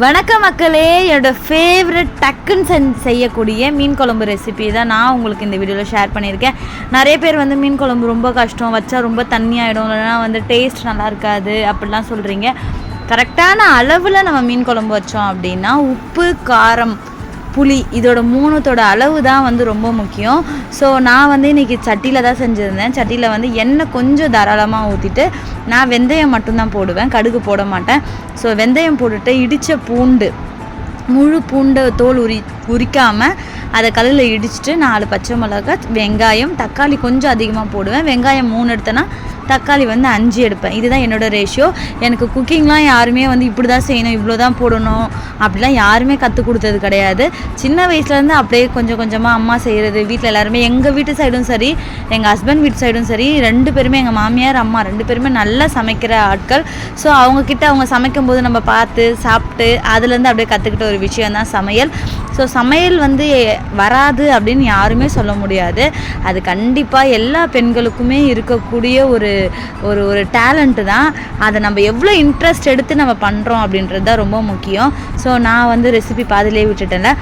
வணக்கம் மக்களே என்னோடய ஃபேவரட் டக்குன்னு செஞ்சு செய்யக்கூடிய மீன் குழம்பு ரெசிபி தான் நான் உங்களுக்கு இந்த வீடியோவில் ஷேர் பண்ணியிருக்கேன். நிறைய பேர் வந்து மீன் குழம்பு ரொம்ப கஷ்டம் வச்சா ரொம்ப தண்ணியாகிடும் இல்லைனா வந்து டேஸ்ட் நல்லா இருக்காது அப்படிலாம் சொல்கிறீங்க கரெக்டான அளவில் நம்ம மீன் குழம்பு வச்சோம் அப்படின்னா உப்பு காரம் புளி இதோட மூணுத்தோட அளவு தான் வந்து ரொம்ப முக்கியம். ஸோ நான் வந்து இன்றைக்கி சட்டியில் தான் செஞ்சுருந்தேன். சட்டியில் வந்து எண்ணெய் கொஞ்சம் தாராளமாக ஊற்றிட்டு நான் வெந்தயம் மட்டும்தான் போடுவேன். கடுகு போட மாட்டேன். ஸோ வெந்தயம் போட்டுட்டு இடித்த பூண்டு முழு பூண்டை தோல் உரி உரிக்காமல் அதை கல்லில் இடிச்சிட்டு நாலு பச்சை மிளகாய் வெங்காயம் தக்காளி கொஞ்சம் அதிகமாக போடுவேன். வெங்காயம் மூணு எடுத்தேன்னா தக்காளி வந்து அஞ்சு எடுப்பேன். இதுதான் என்னோட ரேஷியோ எனக்கு குக்கிங்லாம் யாருமே வந்து இப்படி தான் செய்யணும் இவ்வளோ தான் போடணும் அப்படிலாம் யாருமே கற்றுக் கொடுத்தது கிடையாது. சின்ன வயசுலேருந்து அப்படியே கொஞ்சம் கொஞ்சமாக அம்மா செய்கிறது வீட்டில் எல்லாருமே எங்கள் வீட்டு சைடும் சரி எங்கள் ஹஸ்பண்ட் வீட்டு சைடும் சரி ரெண்டு பேருமே எங்கள் மாமியார் அம்மா ரெண்டு பேருமே நல்லா சமைக்கிற ஆட்கள். ஸோ அவங்கக்கிட்ட அவங்க சமைக்கும்போது நம்ம பார்த்து சாப்பிட்டு அதுலேருந்து அப்படியே கற்றுக்கிட்ட ஒரு விஷயம் தான் சமையல். ஸோ சமையல் வந்து வராது அப்படின்னு யாருமே சொல்ல முடியாது. அது கண்டிப்பாக எல்லா பெண்களுக்குமே இருக்கக்கூடிய ஒரு ஒரு ஒரு டேலண்ட்டு தான். அதை நம்ம எவ்வளோ இன்ட்ரெஸ்ட் எடுத்து நம்ம பண்ணுறோம் அப்படின்றது தான் ரொம்ப முக்கியம். ஸோ நான் வந்து ரெசிபி பாதிலே விட்டுட்டேன்ல.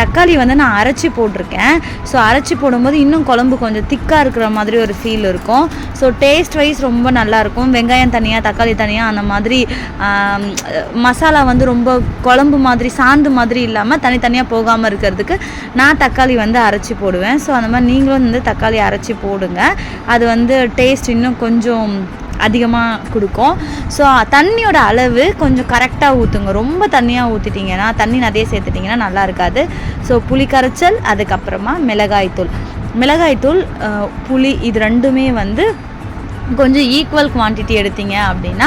தக்காளி வந்து நான் அரைச்சி போட்டிருக்கேன். ஸோ அரைச்சி போடும்போது இன்னும் குழம்பு கொஞ்சம் திக்காக இருக்கிற மாதிரி ஒரு ஃபீல் இருக்கும். ஸோ டேஸ்ட் வைஸ் ரொம்ப நல்லாயிருக்கும். வெங்காயம் தனியாக தக்காளி தனியாக அந்த மாதிரி மசாலா வந்து ரொம்ப குழம்பு மாதிரி சாந்து மாதிரி இல்லாமல் தனித்தனியாக போகாமல் இருக்கிறதுக்கு நான் தக்காளி வந்து அரைச்சி போடுவேன். ஸோ அந்த மாதிரி நீங்களும் வந்து தக்காளி அரைச்சி போடுங்க. அது வந்து டேஸ்ட் இன்னும் கொஞ்சம் அதிகமாக கொடுக்கும். ஸோ தண்ணியோட அளவு கொஞ்சம் கரெக்டாக ஊற்றுங்க ரொம்ப தண்ணியாக ஊற்றிட்டிங்கன்னா தண்ணி நிறைய சேர்த்துட்டிங்கன்னா நல்லா இருக்காது. ஸோ புளி கரைச்சல் அதுக்கப்புறமா மிளகாய்த்தூள் மிளகாய்த்தூள் புளி இது ரெண்டுமே வந்து கொஞ்சம் ஈக்குவல் குவான்டிட்டி எடுத்தீங்க அப்படின்னா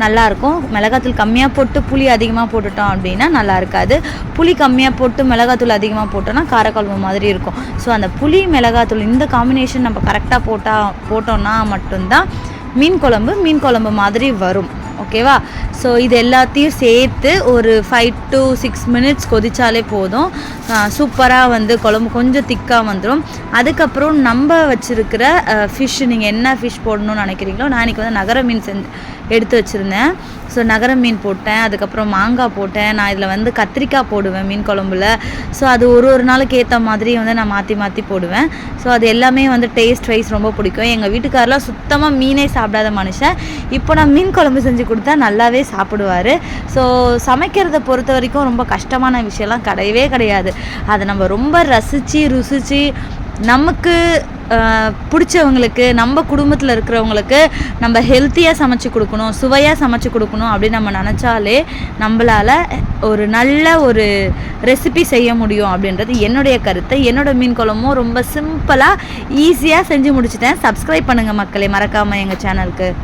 நல்லாயிருக்கும் மிளகாத்தூள் கம்மியாக போட்டு புளி அதிகமாக போட்டுட்டோம் அப்படின்னா நல்லா இருக்காது. புளி கம்மியாக போட்டு மிளகாத்தூள் அதிகமாக போட்டோன்னா காரக்குழம்பு மாதிரி இருக்கும். ஸோ அந்த புளி மிளகாத்தூள் இந்த காம்பினேஷன் நம்ம கரெக்டாக போட்டால் போட்டோம்னா மட்டும்தான் மீன் குழம்பு மீன் குழம்பு மாதிரி வரும். ஓகேவா? ஸோ இது எல்லாத்தையும் சேர்த்து ஒரு ஃபைவ் டு சிக்ஸ் மினிட்ஸ் கொதிச்சாலே போதும். சூப்பராக வந்து குழம்பு கொஞ்சம் திக்காக வந்துடும் அதுக்கப்புறம் நம்ம வச்சுருக்கிற ஃபிஷ் நீங்கள் என்ன ஃபிஷ் போடணும்னு நினைக்கிறீங்களோ நான் இன்றைக்கி வந்து நகர மீன் செஞ்சு எடுத்து வச்சுருந்தேன். ஸோ நகர மீன் போட்டேன். அதுக்கப்புறம் மாங்காய் போட்டேன். நான் இதில் வந்து கத்திரிக்காய் போடுவேன் மீன் குழம்புல. ஸோ அது ஒரு ஒரு நாளுக்கு ஏற்ற மாதிரி வந்து நான் மாற்றி மாற்றி போடுவேன். ஸோ அது எல்லாமே வந்து டேஸ்ட் வைஸ் ரொம்ப பிடிக்கும். எங்கள் வீட்டுக்காரெலாம் சுத்தமாக மீனே சாப்பிடாத மனுஷன். இப்போ நான் மீன் குழம்பு செஞ்சு கொடுத்தா நல்லாவே சாப்பிடுவார். ஸோ சமைக்கிறத பொறுத்த வரைக்கும் ரொம்ப கஷ்டமான விஷயம்லாம் கிடையவே கிடையாது. அதை நம்ம ரொம்ப ரசித்து ருசித்து நமக்கு பிடிச்சவங்களுக்கு நம்ம குடும்பத்தில் இருக்கிறவங்களுக்கு நம்ம ஹெல்த்தியாக சமைச்சு கொடுக்கணும் சுவையாக சமைச்சு கொடுக்கணும் அப்படின்னு நம்ம நினச்சாலே நம்மளால் ஒரு நல்ல ஒரு ரெசிபி செய்ய முடியும் அப்படின்றது என்னுடைய கருத்து. என்னோட மீன் குழம்பும் ரொம்ப சிம்பிளாக ஈஸியாக செஞ்சு முடிச்சிட்டேன். சப்ஸ்கிரைப் பண்ணுங்கள் மக்களே மறக்காமல் எங்கள் சேனலுக்கு